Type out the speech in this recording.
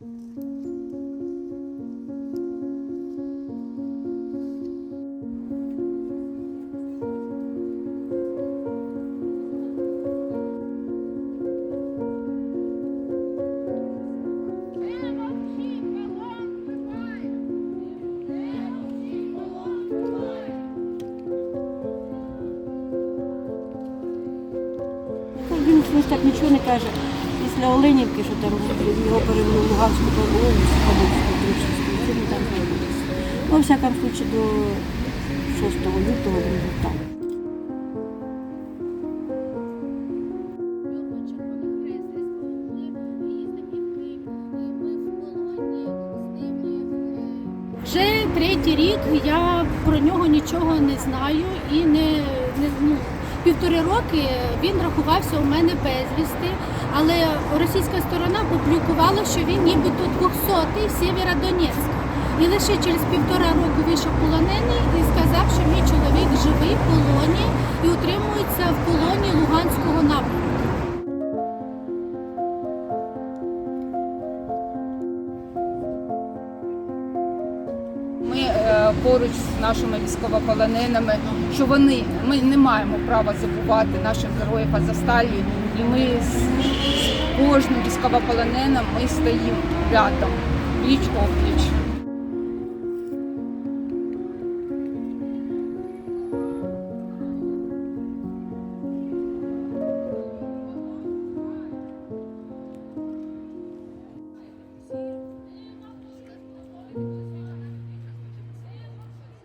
Він щось так нічого не каже. Після Оленівки, що там його перевели в Луганську область, Хабовську, Тричівську, це ми там знаходилися. Ну, всякому случае, до 6 лютого він був там. Вже третій рік я про нього нічого не знаю і не, не ну, півтори роки він рахувався у мене безвісти, але російська сторона публікувала, що він нібито 200-й Сєвєродонецька. І лише через півтора року вийшов полонений і сказав, що мій чоловік живий в полоні і утримується в полоні Луганського напрямку. Поруч з нашими військовополоненими, що вони ми не маємо права забувати наших героїв Азовсталі, і ми з, кожним військовополоненим ми стоїмо рядом, пліч опліч.